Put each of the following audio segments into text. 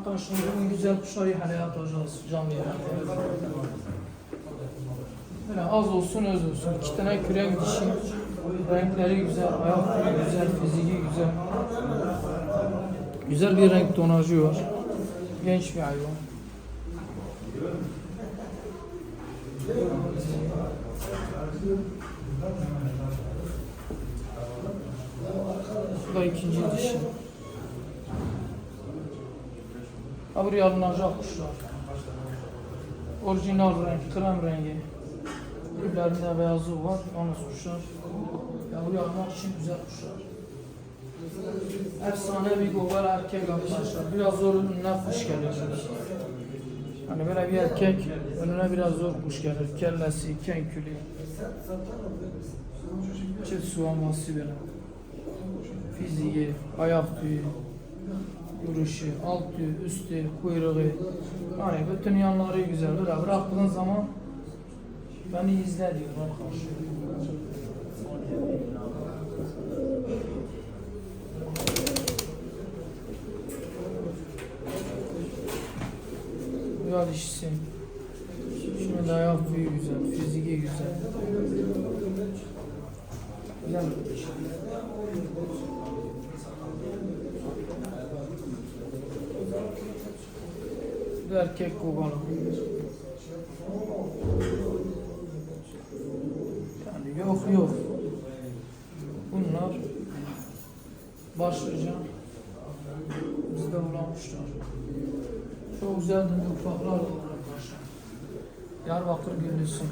Arkadaşlar bugün güzel kuşları haleye atacağız canlı yayında. Böyle az olsun öz olsun. İki tane kürek dişi. Renkleri güzel, ayakları güzel, fiziki güzel. Güzel bir renk tonajı var. Genç bir hayvan. Bu da ikinci dişi. Ha buraya alınacak kuşlar. Orijinal renk, krem rengi. Birlerinde beyazı var, yalnız kuşlar. Yavru almak için güzel kuşlar. Efsane bir gobar erkek arkadaşlar. Biraz zor önüne kuş gelir. Hani böyle bir erkek önüne biraz zor kuş gelir. Kellesi, kenkülü. Çift suvaması böyle. Fiziği, ayak tüyü, duruşu, alt tüyü, üstü, kuyruğu. Yani bütün yanları güzel. Böyle bıraktığın zaman beni izle diyor arkadaşlar. Güzel işsin. Şimdi de ayak büyüğü güzel, fiziki güzel. Güzel bir erkek kovalı. Yani yok yok. Bunlar başlıca bizde bulamışlar. Çok güzel de ufaklar var arkadaşlar. Diyarbakır güllüsü.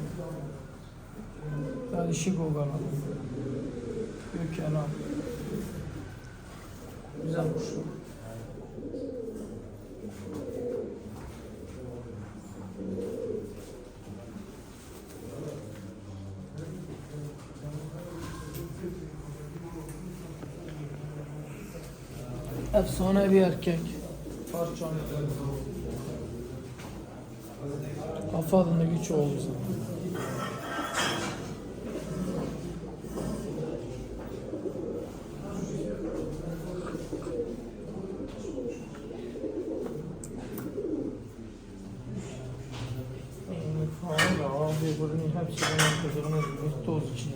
Yani işi kovalı. Gökyalan. Güzel kuşlar. Efsane bir erkek. Parçalı. Kafa adında güç oldu zaten. Bunun hepsi benim kızığına bir toz içine.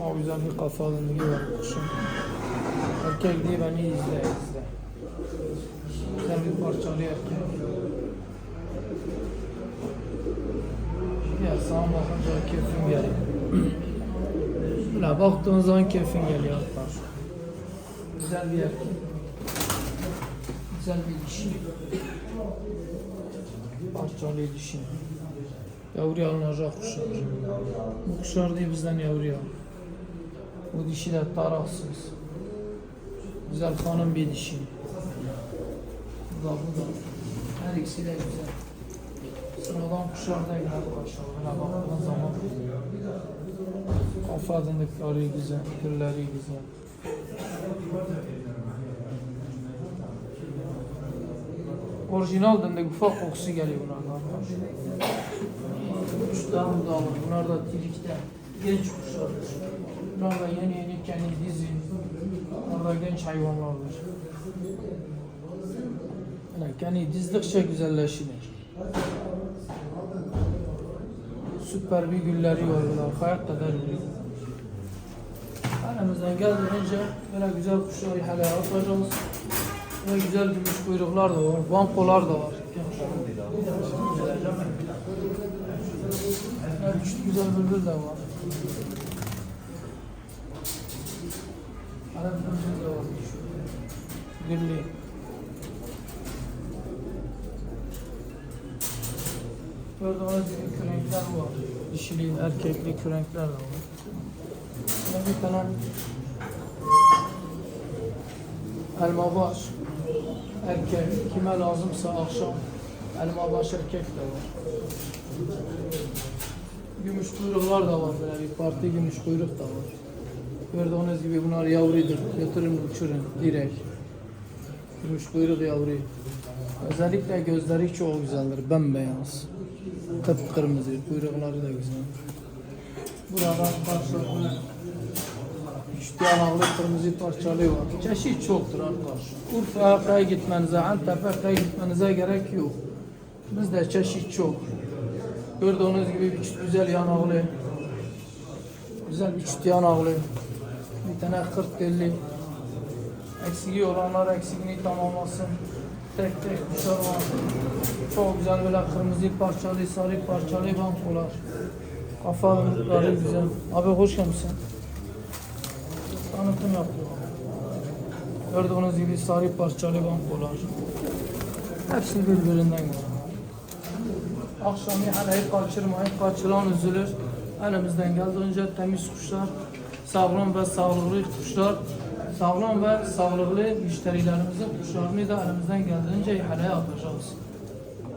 Ama güzel bir kafa adında var kuşun. Erkek diye beni izle izle. Güzel bir parçalı erkek. Ya sana bakınca keyfim geliyor. Böyle baktığın zaman keyfin geliyor. Güzel bir erkek. Güzel bir dişi. Parçalı dişi. Yavruya alınacak kuşlar. Bu kuşlar değil bizden yavruya. Bu dişi de taraksız. Güzel kanın bir dişi. Bu da bu da. Her ikisi de güzel. Sıradan kuşlar değil arkadaşlar. Böyle baktığınız zaman kafa adındıkları güzel, türleri güzel. Orijinal dındık ufak kokusu geliyor buna arkadaşlar. Uçtan da alır. Bunlar da tilikte. Genç kuşlardır. Bunlar da yeni yeni kendi dizi. Bunlar da genç hayvanlardır. Yani kendi dizdikçe güzelleşir. Süper bir gülleri var bunlar. Hayat kadar büyük. Elimizden geldiğince böyle güzel kuşları hele atacağız. Ve güzel gümüş kuyruklar da var. Vankolar da var. Küçük güzel bülbül de var. Var. Güllü. Gördüğünüz gibi kürenkler var. Dişili, erkekli kürenkler var. Bir tane elma baş erkek kime lazımsa akşam elma baş erkek de var. Gümüş kuyruklar da var böyle bir parti gümüş kuyruk da var. Gördüğünüz gibi bunlar yavrudur. Götürün uçurun direkt. Gümüş kuyruk yavru. Özellikle gözleri çok güzeldir. Bembeyaz. Kıpkırmızı. Kuyrukları da güzel. Buradan karşılıklı İşte yanaklı kırmızı parçalı var. Çeşit çoktur arkadaş. Urfa'ya gitmenize, Antep'e gitmenize gerek yok. Bizde çeşit çok. Gördüğünüz gibi bir güzel yanaklı. Güzel bir çift yanaklı. Bir tane 40 deli. Eksiği olanlar eksiğini tamamlasın. Tek tek kuşlar var. Çok güzel böyle kırmızı parçalı, sarı parçalı bankolar. Kafaları güzel. Abi hoş gelmişsin. Tanıtım yapıyor. Gördüğünüz gibi sarı parçalı bankolar. Hepsi birbirinden güzel. Akşamı hele kaçırmayın, kaçıran üzülür. Elimizden geldiğince temiz kuşlar, sağlam ve sağlıklı kuşlar, sağlam ve sağlıklı müşterilerimizin kuşlarını da elimizden geldiğince ihale yapacağız.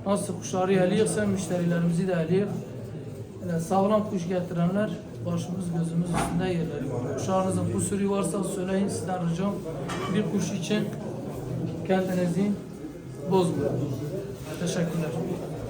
Nasıl kuşları eliyorsa müşterilerimizi de eliyor. Öyle sağlam kuş getirenler başımız gözümüz üstünde yerleri var. Kuşlarınızın kusuru varsa söyleyin sizden ricam. Bir kuş için kendinizi bozmayın. Teşekkürler.